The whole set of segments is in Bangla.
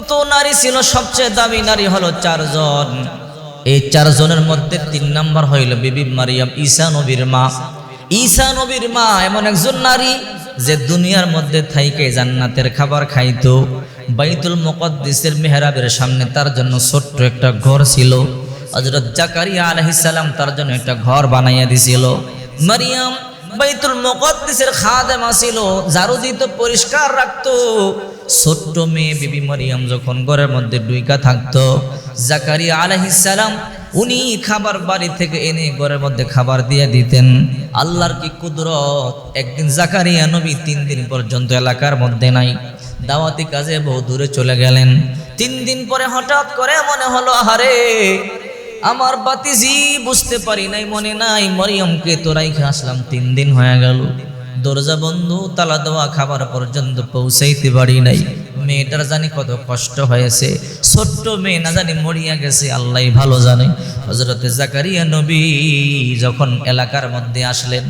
কত নারী ছিল, সবচেয়ে দামি নারী হলো চারজন। এই চারজনের মধ্যে তিন নাম্বার হইল বিবি মারিয়াম, ঈসা নবীর মা। ঈসা নবীর মা এমন একজন নারী যে দুনিয়ার মধ্যে থাইকে জান্নাতের খাবার খাইতো। বাইতুল মুকদ্দিসের মেহরাবের সামনে তার জন্য ছোট্ট একটা ঘর ছিল। হযরত জাকারিয়া আলাইহিস সালাম তার জন্য একটা ঘর বানাইয়া দিছিল। মারিয়াম বাইতুল মুকদ্দিসের খাদেমা ছিল, ঝাড়ু দিত, পরিষ্কার রাখতো। ছোট্ট মেয়ে বিবি মারিয়াম যখন ঘরের মধ্যে ডুইকা থাকতো, জাকারিয়া আলাইহিস সালাম উনি খাবার বাড়ি থেকে এনে ঘরের মধ্যে খাবার দিয়ে দিতেন। আল্লাহর কি কুদরত? একদিন জাকারিয়া নবী তিন দিন পর্যন্ত এলাকার মধ্যে নাই, দাওয়াতি কাজে বহু দূরে চলে গেলেন। তিন দিন পরে হঠাৎ করে মনে হলো, আহারে, আমার বাতিজি বুঝতে পারি নাই, মনে নাই, মরিয়মকে তোরাই আসলাম, তিন দিন হয়ে গেল। দরজা বন্ধ, তালা দেওয়া, খাবার পর্যন্ত পৌঁছাইতে পারি নাই। মেয়েটার জানি কত কষ্ট হয়েছে। ছোট্ট মেয়ে না জানি মরিয়া গেছে, আল্লাহ ভালো জানে। হজরতে জাকারিয়া নবী যখন এলাকার মধ্যে আসলেন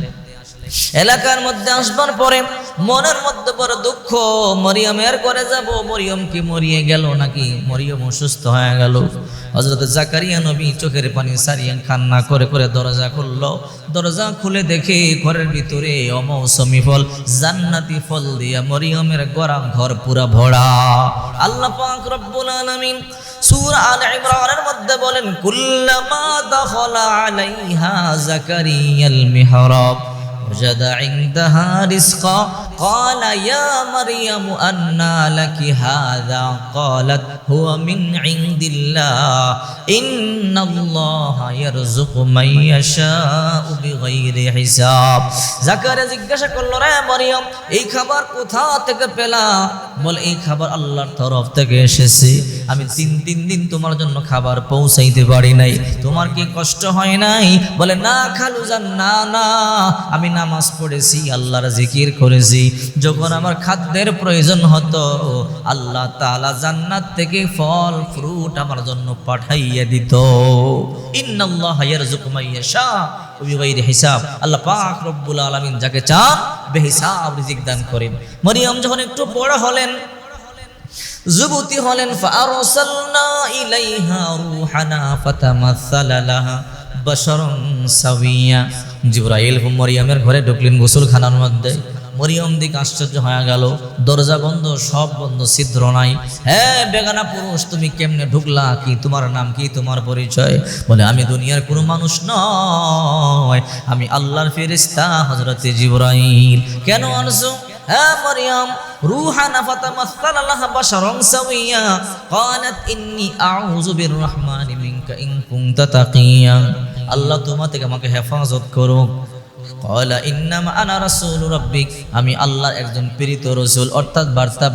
এলাকার মধ্যে আসবার পরে মনের মধ্যে বড় দুঃখ মরিয়মের করে যাব, মরিয়ম কি মরিয়ে গেল নাকি? মরিয়ম অসুস্থ হয়ে গেল। হজরত জাকারিয়া নবী চোখের পানি সারিয়ে কান্না করে করে দরজা খুললো। দরজা খুলে দেখে ঘরের ভিতরে অমৌসুমি ফল, জান্নাতি ফল দিয়া মরিয়মের গরম ঘর পুরা ভরা। আল্লাহ পাক রব্বুল আলামিন সূরা আল ইমরানের মধ্যে বলেন, কুল্লামা দাখালা আলাইহা জাকারিয়াল মিহরাব। وجد عندها رزقا قال يا مريم أنى لك هذا قالت هو من عند الله إن الله يرزق من يشاء بغير حساب জাকারে জিজ্ঞাসা করলো রে মরিয়ম এই খাবার কোথা থেকে পেলা বলে এই খাবার আল্লাহর তরফ থেকে এসেছে আমি তিন তিন দিন তোমার জন্য খাবার পৌঁছাইতে পারি নাই তোমার কি কষ্ট হয় নাই বলে না খালু যান না না আমি নামাজ পড়েছি আল্লাহর জিকির করেছি যখন আমার খাদ্যের প্রয়োজন হতো, আল্লাহ তাআলা জান্নাত থেকে ফল ফ্রুট আমার জন্য পাঠাইয়া দিত। মরিয়ম যখন একটু হলেন, যুবতী হলেন জিবরাইল মরিয়মের ঘরে ঢুকলেন গোসলখানার মধ্যে। মরিয়ম দিক আশ্চর্য হয়ে গেল দরজা বন্ধ সব বন্ধ ছিদ্র নাই হ্যাঁ বেগানা পুরুষ তুমি কেমনে ঢুকলা কি তোমার নাম কি তোমার পরিচয় বলে আমি দুনিয়ার কোনো মানুষ নয় আমি আল্লাহর ফেরেশতা হযরতে জিবরাইল কেন আনছো হ্যাঁ মরিয়ম রুহানা ফাতামাসসালা লাহা বাশারান সাওয়িয়া قالت ইন্নী আউযু বিররহমানি মিনকা ইন কুনতা তাকিয়া আল্লাহ তোমার থেকে আমাকে হেফাজত করুক আমি আল্লাহ একজন প্রেরিত রসুল অর্থাৎ বার্তা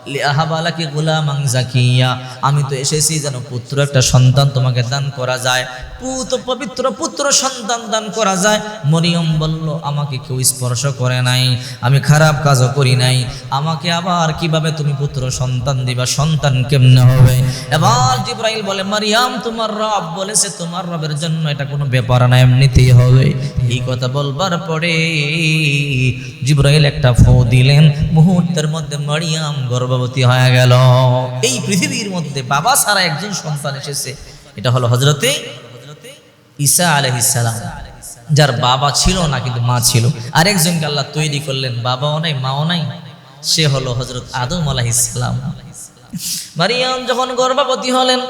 বাহক লিআহাবালাকি গুলামাং জাকিয়া আমি তো এসেছি যেন পুত্র একটা সন্তান তোমাকে দান করা যায়। পুত পবিত্র পুত্র সন্তান দান করা যায়। মরিয়ম বলল, আমাকে কেউ স্পর্শ করে নাই। আমি খারাপ কাজও করি নাই। আমাকে আবার কীভাবে তুমি পুত্র সন্তান দিবা? সন্তান কেমনে হবে? এবার জিব্রাইল বলে, মারিয়াম, তোমার রব বলেছে তোমার রবের জন্য এটা কোনো ব্যাপার না, এমনিতেই হবে। এই কথা বলবার পরে জিব্রাইল একটা ফো দিলেন। মুহূর্তের মধ্যে মারিয়াম গর্ভবতী হয়ে গেল। এই পৃথিবীর মধ্যে বাবা সারা একজন সন্তান এসেছে। এটা হলো হজরতে ঈসা ইসালাম যার বাবা ছিল না, কিন্তু মা ছিল। আরেকজনকে আল্লাহ তৈরি করলেন, বাবাও নাই, মাও নাই। সে হলো হজরত আদম আলাহিসাল্লাম মারিয়াম যখন গর্ভবতী হলেন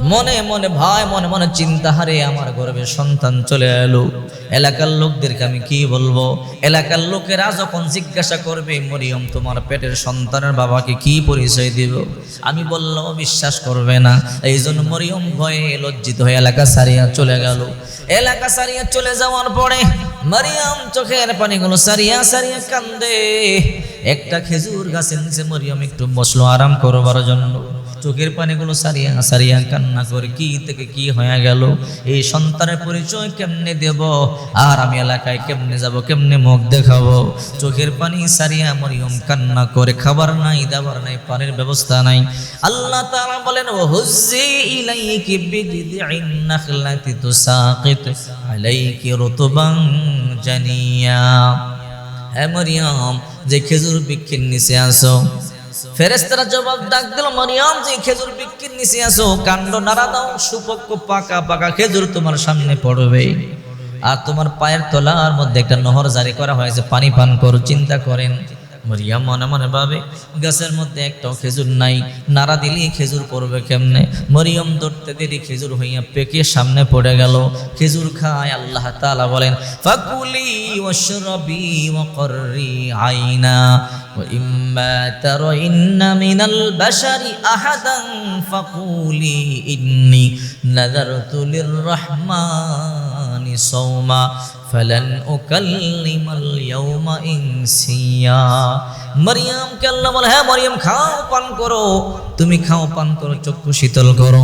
মনে মনে ভাই, মনে মনে চিন্তা, হারে আমার গর্ভে সন্তান চলে এলো। এলাকার লোকদেরকে আমি কি বলব? এলাকার লোকেরা যখন জিজ্ঞাসা করবে, মরিয়ম, তোমার পেটের সন্তানের বাবাকে কি পরিচয় দিব? আমি বললাম বিশ্বাস করবে না। এই জন্য মরিয়ম ভয়ে লজ্জিত হয়ে এলাকা সারিয়া চলে গেল। এলাকা সারিয়া চলে যাওয়ার পরে মারিয়াম চোখের পানিগুলো সারিয়া সারিয়া কান্দে। একটা খেজুর গাছের নিচে মরিয়ম একটু বসল, আরাম করবার জন্য। চোখের পানিগুলো সারিয়া সারিয়া কান্না করে, কি থেকে কি হয়ে গেল? এই সন্তানের পরিচয় কেমনে দেব? আর আমি এলাকায় কেমনে যাব, কেমনে মুখ দেখাবো? চোখের পানি সারিয়া মরিয়ম কান্না করে, খাবার নাই, দাবার নাই, পানির ব্যবস্থা নাই। আল্লাহ তাআলা বলেন ও হুজ্জি ইলাইকি বিজিদিন নাখলাতি তুসাকিত আলাইকি রুতবান জানিয়া। হ্যাঁ মরিয়ম, যে খেজুর বৃক্ষের নিচে আসো ফেরেস্তারা জবাব, ডাক দিল, মরিয়াম, যে খেজুর বিক্রির নিচে আসো কাণ্ড নাড়া দাও সুপক্ষ পাকা পাকা খেজুর তোমার সামনে পড়বে। আর তোমার পায়ের তলার মধ্যে একটা নহর জারি করা হয়েছে, পানি পান করো, চিন্তা করেন। মরিয়াম মনে মনে ভাবে গাছের মধ্যে একটাও খেজুর নাই নাড়া দিলেই খেজুর পড়বে কেমনে মরিয়ম ধরতে দেরি খেজুর হইয়া পেকে সামনে পড়ে গেল খেজুর খায় আল্লাহ তাআলা বলেন ফাকুলি ওয়াশরাবি ওয়াকররি আইনা وإما ترين من البشر أحدا فقولي إني نذرت للرحمن صوما فلن أكلم اليوم إنسيا মরিয়ামকে আল্লাহ বলে হ্যাঁ মরিয়াম খাও পান করো তুমি খাও পান করো চক্ষু শীতল করো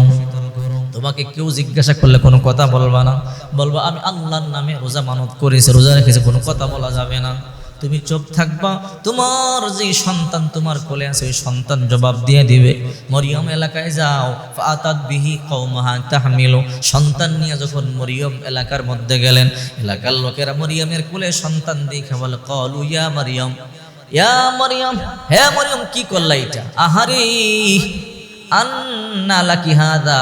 তোমাকে কেউ জিজ্ঞাসা করলে কোনো কথা বলবা না বলবা আমি আল্লাহর নামে রোজা মানত করেছি রোজা রেখেছি কোনো কথা বলা যাবে না তুমি চোখ থাকবা, তোমার যে সন্তান তোমার কোলে আছে, ওই সন্তান জবাব দিয়ে দিবে। মরিয়ম এলাকায় যাও, ফাতাত বিহি কৌমাহা তাহমিলো। সন্তান নিয়ে যখন মরিয়ম এলাকার মধ্যে গেলেন, এলাকার লোকেরা মরিয়মের কোলে সন্তান দেখে বলে, কলু ইয়া মরিয়ম ইয়া মরিয়ম, হে মরিয়ম, কি করলা এটা? আহারে, আন্না লাকি হাদা।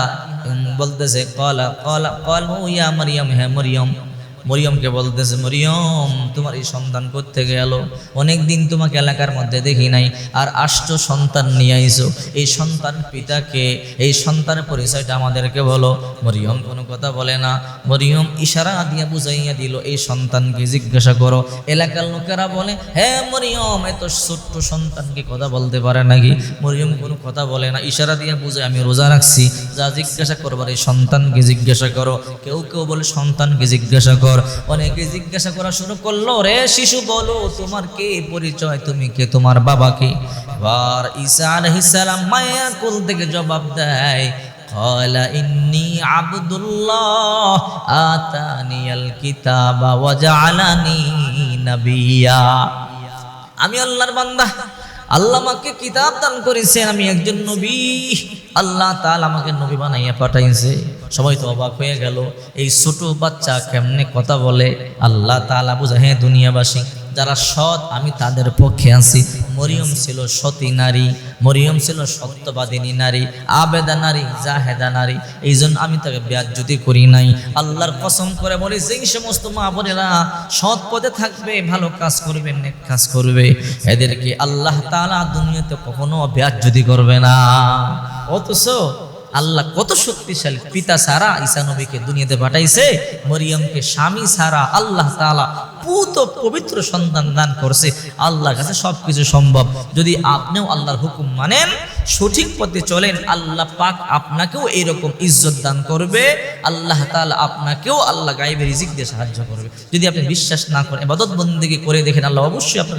বলতেছে, কলা কলা, কল ইয়া মরিয়ম, হে মরিয়ম। মরিয়মকে বলতেছে, মরিয়ম, তোমার এই সন্তান করতে গেল অনেক দিন তোমাকে এলাকার মধ্যে দেখি নাই। আর আষ্ট সন্তান নিয়ে আইছো। এই সন্তান পিতাকে, এই সন্তানের পরিচয়টা আমাদেরকে বলো। মরিয়ম কোনো কথা বলে না। মরিয়ম ইশারা দিয়া বুঝাইয়া দিল, এই সন্তানকে জিজ্ঞাসা করো। এলাকার লোকেরা বলে হ্যাঁ মরিয়ম, এত ছোট্ট সন্তানকে কথা বলতে পারে নাকি? মরিয়ম কোনো কথা বলে না। ইশারা দিয়া বুঝে আমি রোজা রাখছি। যা জিজ্ঞাসা করবার, এই সন্তানকে জিজ্ঞাসা করো। কেউ কেউ বলে, সন্তানকে জিজ্ঞাসা কর। অনেকে জিজ্ঞাসা করা শুরু করলো রে শিশু বলো তোমার কে পরিচয় তুমি কে তোমার বাবা কে এবার ঈসা আলাইহিস সালাম মায়া কুল থেকে জবাব দেয় قال إني عبد الله آتاني الكتاب وجعلني نبيا আমি আল্লাহর বান্দা আল্লাহ আমাকে কিতাব দান করেছেন, আমি একজন নবী। আল্লাহ তাল আমাকে নবী বানাইয়া পাঠাইছে। সবাই তো অবাক হয়ে গেল, এই ছোট বাচ্চা কেমনে কথা বলে? আল্লাহ তালা বুঝা হ্যাঁ দুনিয়াবাসী। যারা সৎ, আমি তাদের পক্ষে আছি মরিয়ম ছিল সতী নারী, মরিয়ম ছিল সত্যবাদিনী নারী, আবেদা নারী, জাহেদা নারী। এই জন্য আমি তাকে ব্যাজ্যুতি করি নাই। আল্লাহর কসম করে বলি, যেই সমস্ত মা বোনেরা সৎ পদে থাকবে, ভালো কাজ করবে, নেক কাজ করবে, এদেরকে আল্লাহ তাআলা দুনিয়াতে কখনো ব্যাজ্যুতি করবে না। অথচ আল্লাহ কত শক্তিশালী পিতা সারা ঈসা নবীকে দুনিয়াতে পাঠাইছে, মরিয়মকে স্বামী সারা আল্লাহ তাআলা পুত পবিত্র সন্তান দান করছে। আল্লাহর কাছে সবকিছু সম্ভব। যদি আপনিও আল্লাহর হুকুম মানেন, সঠিক পথে চলেন, আল্লাহ পাক আপনাকেও এইরকম ইজ্জত দান করবে, আল্লাহ তাআলা আপনাকেও আল্লাহ গাইবের রিজিক দিয়ে সাহায্য করবে। যদি আপনি বিশ্বাস না করেন এবাদত বন্দিকে করে দেখেন, আল্লাহ অবশ্যই আপনাকে